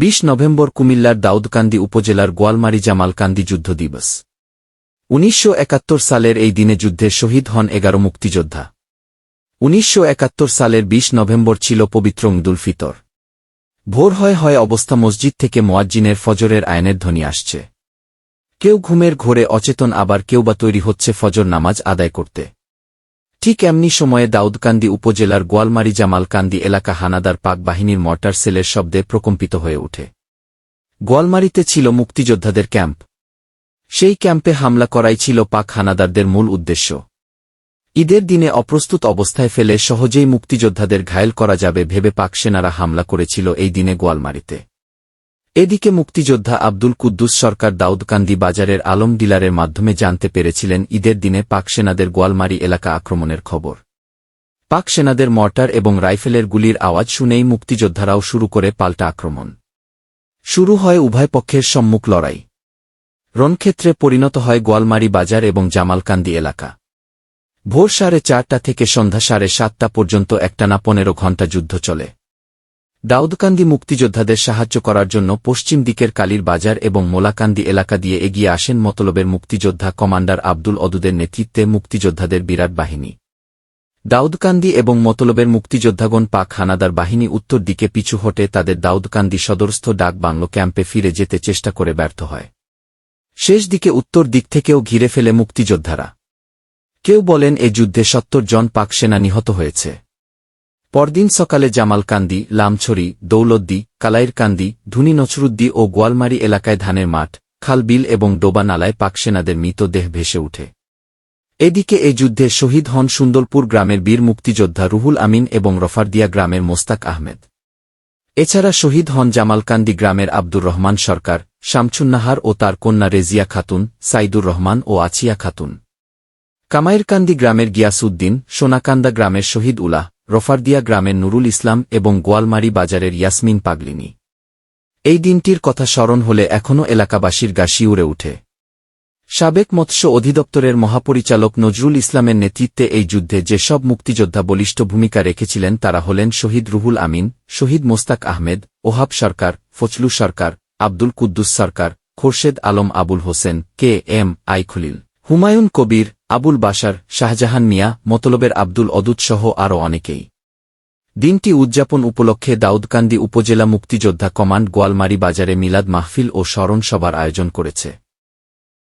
বিশ নভেম্বর কুমিল্লার দাউদকান্দি উপজেলার গোয়ালমারি জামালকান্দি যুদ্ধ দিবস উনিশশো একাত্তর সালের এই দিনে যুদ্ধে শহীদ হন এগারো মুক্তিযোদ্ধা। উনিশশো একাত্তর সালের ২০ নভেম্বর ছিল পবিত্র ঈদুল ফিতর। ভোর হয় হয় অবস্থা মসজিদ থেকে মোয়াজ্জিনের ফজরের আয়নের ধ্বনি আসছে। কেউ ঘুমের ঘোরে অচেতন আবার কেউ বা তৈরি হচ্ছে ফজর নামাজ আদায় করতে। ঠিক এমনি সময়ে দাউদকান্দি উপজেলার গোয়ালমারি জামালকান্দি এলাকা হানাদার পাক বাহিনীর মর্টার সেলের শব্দে প্রকম্পিত হয়ে ওঠে। গোয়ালমারিতে ছিল মুক্তিযোদ্ধাদের ক্যাম্প। সেই ক্যাম্পে হামলা করাই ছিল পাক হানাদারদের মূল উদ্দেশ্য। ঈদের দিনে অপ্রস্তুত অবস্থায় ফেলে সহজেই মুক্তিযোদ্ধাদের ঘায়েল করা যাবে ভেবে পাক সেনারা হামলা করেছিল এই দিনে গোয়ালমারিতে। এদিকে মুক্তিযোদ্ধা আব্দুল কুদ্দুস সরকার দাউদকান্দি বাজারের আলম ডিলারের মাধ্যমে জানতে পেরেছিলেন ঈদের দিনে পাক সেনাদের গোয়ালমারি এলাকা আক্রমণের খবর। পাক সেনাদের মর্টার এবং রাইফেলের গুলির আওয়াজ শুনেই মুক্তিযোদ্ধারাও শুরু করে পাল্টা আক্রমণ। শুরু হয় উভয় পক্ষের সম্মুখ লড়াই। রণক্ষেত্রে পরিণত হয় গোয়ালমারি বাজার এবং জামালকান্দি এলাকা। ভোর সাড়ে চারটা থেকে সন্ধ্যা সাড়ে সাতটা পর্যন্ত একটানা পনেরো ঘণ্টা যুদ্ধ চলে। দাউদকান্দি মুক্তিযোদ্ধাদের সাহায্য করার জন্য পশ্চিম দিকের কালীর বাজার এবং মোলাকান্দি এলাকা দিয়ে এগিয়ে আসেন মতলবের মুক্তিযোদ্ধা কমান্ডার আব্দুল অদুদের নেতৃত্বে মুক্তিযোদ্ধাদের বিরাট বাহিনী। দাউদকান্দি এবং মতলবের মুক্তিযোদ্ধাগণ পাক হানাদার বাহিনী উত্তর দিকে পিছু হটে তাদের দাউদকান্দি সদরস্থ ডাক বাংলো ক্যাম্পে ফিরে যেতে চেষ্টা করে ব্যর্থ হয়। শেষ দিকে উত্তর দিক থেকেও ঘিরে ফেলে মুক্তিযোদ্ধারা। কেউ বলেন এ যুদ্ধে সত্তর জন পাক সেনা নিহত হয়েছে। পরদিন সকালে জামালকান্দি, লামছড়ি দৌলদ্দি কালাইরকান্দি, ধুনি নছরুদ্দি ও গোয়ালমারি এলাকায় ধানের মাঠ খালবিল এবং ডোবা নালায় পাক সেনাদের মৃতদেহ ভেসে উঠে। এদিকে এ যুদ্ধে শহীদ হন সুন্দরপুর গ্রামের বীর মুক্তিযোদ্ধা রুহুল আমিন এবং রফারদিয়া গ্রামের মোস্তাক আহমেদ। এছাড়া শহীদ হন জামালকান্দি গ্রামের আব্দুর রহমান সরকার, শামছুন্নাহার ও তার কন্যা রেজিয়া খাতুন, সাইদুর রহমান ও আছিয়া খাতুন। কামাইরকান্দি গ্রামের গিয়াসউদ্দিন, সোনাকান্দা গ্রামের শহীদ উলাহ রফারদিয়া গ্রামের নুরুল ইসলাম এবং গোয়ালমারি বাজারের ইয়াসমিন পাগলিনী। এই দিনটির কথা স্মরণ হলে এখনও এলাকাবাসীর গা শিউরে উঠে। সাবেক মৎস্য অধিদপ্তরের মহাপরিচালক নজরুল ইসলামের নেতৃত্বে এই যুদ্ধে যেসব মুক্তিযোদ্ধা বলিষ্ঠ ভূমিকা রেখেছিলেন তারা হলেন শহীদ রুহুল আমিন, শহীদ Mostak Ahmed, Wahab Sarkar, Fazlu Sarkar, Abdul Quddus Sarkar, Khorshed Alam Abul Hossain, K M I Khalil, Humayun Kabir Abul Basar Shahjahan Mia, মতলবের Abdul অদুত সহ আরও অনেকেই। দিনটি উদযাপন উপলক্ষে দাউদকান্দি উপজেলা মুক্তিযোদ্ধা কমান্ড গোয়ালমারি বাজারে মিলাদ মাহফিল ও স্মরণসভার আয়োজন করেছে।